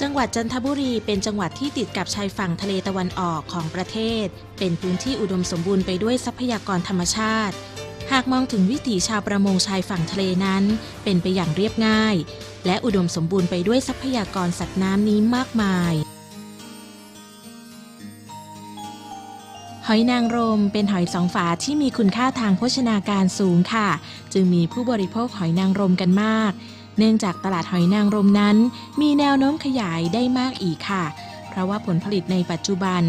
จังหวัดจันทบุรีเป็นจังหวัดที่ติดกับชายฝั่งทะเลตะวันออกของประเทศ เป็นพื้นที่อุดมสมบูรณ์ไปด้วยทรัพยากรธรรมชาติ หากมองถึงวิถีชาวประมงชายฝั่งทะเลนั้น เป็นไปอย่างเรียบง่าย และอุดมสมบูรณ์ไปด้วยทรัพยากรสัตว์น้ำนี้มากมายหอยนางรมเป็นหอยสองฝาที่มีคุณค่าทางโภชนาการสูงค่ะ จึงมีผู้บริโภคหอยนางรมกันมาก เนื่องจากตลาดหอยนางรมนั้น มีแนวโน้มขยายได้มากอีกค่ะ เพราะว่าผลผลิตในปัจจุบัน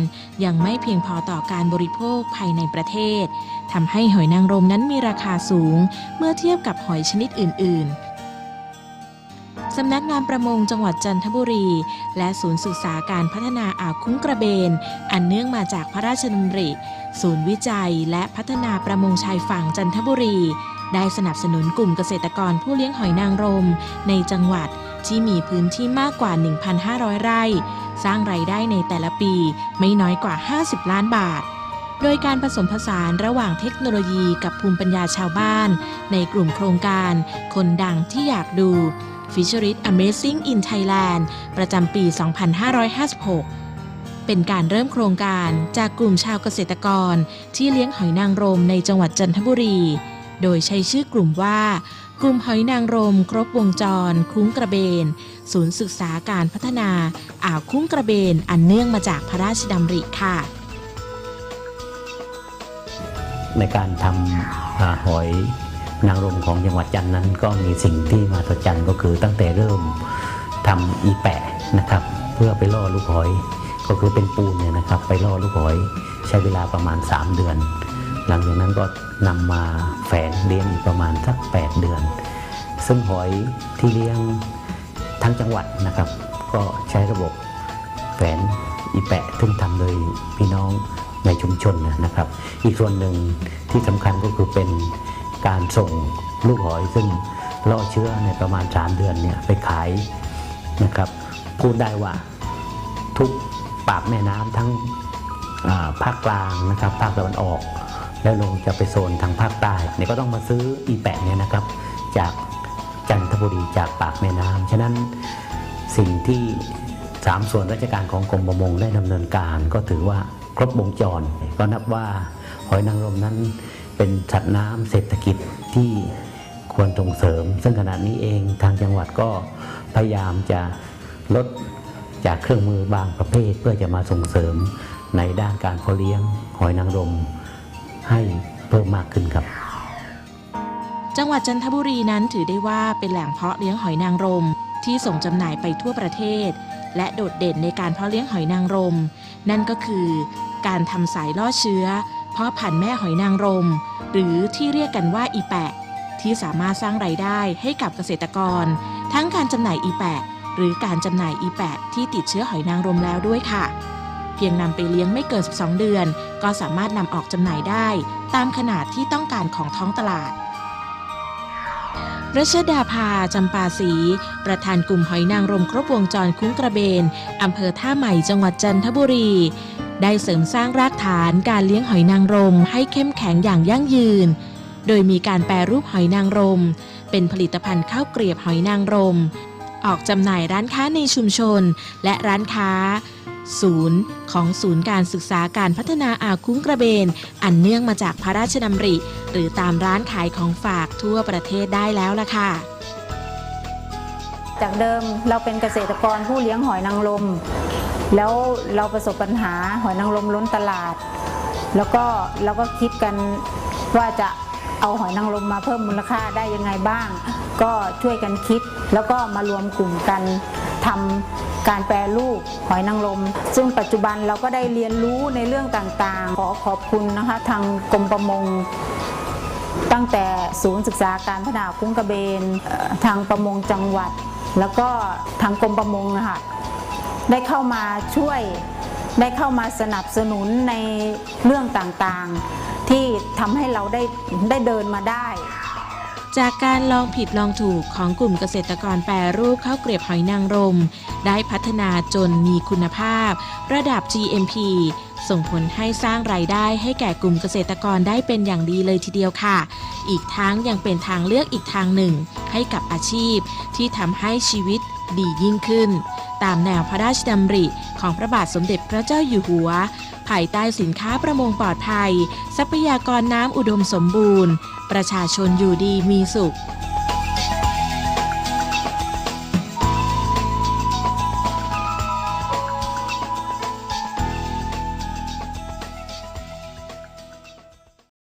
ยังไม่เพียงพอต่อการบริโภคภายในประเทศทำให้หอยนางรมนั้นมีราคาสูง เมื่อเทียบกับหอยชนิดอื่น ๆสำนักงานประมงจังหวัดจันทบุรี และศูนย์ศึกษาการพัฒนาอ่าวคุ้งกระเบน อันเนื่องมาจากพระราชดำริ ศูนย์วิจัยและพัฒนาประมงชายฝั่งจันทบุรี ได้สนับสนุนกลุ่มเกษตรกรผู้เลี้ยงหอยนางรม ในจังหวัดที่มีพื้นที่มากกว่า 1,500 ไร่ สร้างรายได้ในแต่ละปีไม่น้อยกว่า 50 ล้านบาท โดยการผสมผสานระหว่างเทคโนโลยีกับภูมิปัญญาชาวบ้าน ในกลุ่มโครงการ คนดังที่อยากดู f i s h e r i t Amazing in Thailand ประจำปี 2556เป็นการเริ่มโครงการจากกลุ่มชาวเกษตรกรที่เลี้ยงหอยนางรมในจังหวัดจันทบุรี โดยใช้ชื่อกลุ่มว่า กลุ่มหอยนางรมครบวงจร คุ้งกระเบน ศูนย์ศึกษาการพัฒนา อ่าวคุ้งกระเบน อันเนื่องมาจากพระราชดำริค่ะ ในการทำอหอยนางรมของจังหวัดจันทร์นั้น ก็มีสิ่งที่มาสัศจรรก็คือตั้งแต่เริ่มทำอีแปะนะครับ เพื่อไปล่อลูกหอย ก็คือเป็นปูนเนี่ยนะครับ ไปล่อลูกหอย ใช้เวลาประมาณ 3 เดือน หลังจากนั้นก็นำมาแฝงเลี้ยงอีกประมาณสัก 8 เดือน ซึ่งหอยที่เลี้ยงทั้งจังหวัดนะครับ ก็ใช้ระบบแฝนอีแปะซึ่งทำโดยพี่น้องในชุมชนนะครับ อีกส่วนหนึ่งที่สำคัญก็คือเป็นการส่งลูกหอยซึ่งล่อเชื้อในประมาณ 3 เดือนเนี่ยไปขายนะครับ พูดได้ว่าทุกปากแม่น้ำทั้งภาคกลางนะครับภาคตะวันออก แล้วลงจะไปโซนทางภาคใต้เนี่ยก็ต้องมาซื้ออีแปะเนี่ยนะครับ จากจันทบุรีจากปากแม่น้ำฉะนั้นสิ่งที่สามส่วนราชการของกรมประมงได้ดำเนินการก็ถือว่าครบวงจร ก็นับว่าหอยนางรมนั้นเป็นสัตว์น้ำเศรษฐกิจที่ควรส่งเสริม ซึ่งขณะนี้เองทางจังหวัดก็พยายามจะลดจากเครื่องมือบางประเภท เพื่อจะมาส่งเสริมในด้านการเพาะเลี้ยงหอยนางรม ให้เพิ่มมากขึ้นครับ จังหวัดจันทบุรีนั้นถือได้ว่าเป็นแหล่งเพาะเลี้ยงหอยนางรม ที่ส่งจำหน่ายไปทั่วประเทศ และโดดเด่นในการเพาะเลี้ยงหอยนางรม นั่นก็คือการทำสายล่อเชื้อ เพาะพันธุ์แม่หอยนางรม หรือที่เรียกกันว่าอีแปะ ที่สามารถสร้างไรายได้ให้กับเกษตรกร ทั้งการจำหน่ายอีแปะ หรือการจำหน่ายอีแปะที่ติดเชื้อหอยนางรมแล้วด้วยค่ะ เพียงนำไปเลี้ยงไม่เกิน 12 เดือน ก็สามารถนำออกจำหน่ายได้ ตามขนาดที่ต้องการของท้องตลาดรัชดาภาจำปาศรีประธานกลุ่มหอยนางรมครบวงจรคุ้งกระเบนอำเภอท่าใหม่จังหวัดจันทบุรี ได้เสริมสร้างรากฐานการเลี้ยงหอยนางรมให้เข้มแข็งอย่างยั่งยืน โดยมีการแปรรูปหอยนางรม เป็นผลิตภัณฑ์ข้าวเกรียบหอยนางรม ออกจำหน่ายร้านค้าในชุมชน และร้านค้า ศูนย์ของศูนย์การศึกษาการพัฒนาอ่าวคุ้งกระเบน อันเนื่องมาจากพระราชดำริ หรือตามร้านขายของฝากทั่วประเทศได้แล้วล่ะค่ะ จากเดิมเราเป็นเกษตรกรผู้เลี้ยงหอยนางรมแล้วเราประสบปัญหาหอยนางรมล้นตลาด แล้วก็เราก็คิดกันว่าจะเอาหอยนางรมมาเพิ่มมูลค่าได้ยังไงบ้าง ก็ช่วยกันคิดแล้วก็มารวมกลุ่มกัน ทำการแปรรูปหอยนางรมซึ่งปัจจุบันเราก็ได้เรียนรู้ในเรื่องต่างๆ ขอขอบคุณนะคะทางกรมประมง ตั้งแต่ศูนย์ศึกษาการพัฒนาคุ้งกระเบนทางประมงจังหวัด แล้วก็ทางกรมประมงนะคะได้เข้ามาช่วยได้เข้ามาสนับสนุนในเรื่องต่างๆ ที่ทำให้เราได้ได้เดินมาได้ จากการลองผิดลองถูกของกลุ่มเกษตรกรแปรรูปข้าวเกลียบหอยนางรม ได้พัฒนาจนมีคุณภาพ ระดับ GMP ส่งผลให้สร้างรายได้ให้แก่กลุ่มเกษตรกรได้เป็นอย่างดีเลยทีเดียวค่ะ อีกทั้งยังเป็นทางเลือกอีกทางหนึ่ง ให้กับอาชีพที่ทำให้ชีวิต ดียิ่งขึ้น ตามแนวพระราชดำริของพระบาทสมเด็จพระเจ้าอยู่หัว ภายใต้สินค้าประมงปลอดภัย ทรัพยากรน้ำอุดมสมบูรณ์ ประชาชนอยู่ดีมีสุข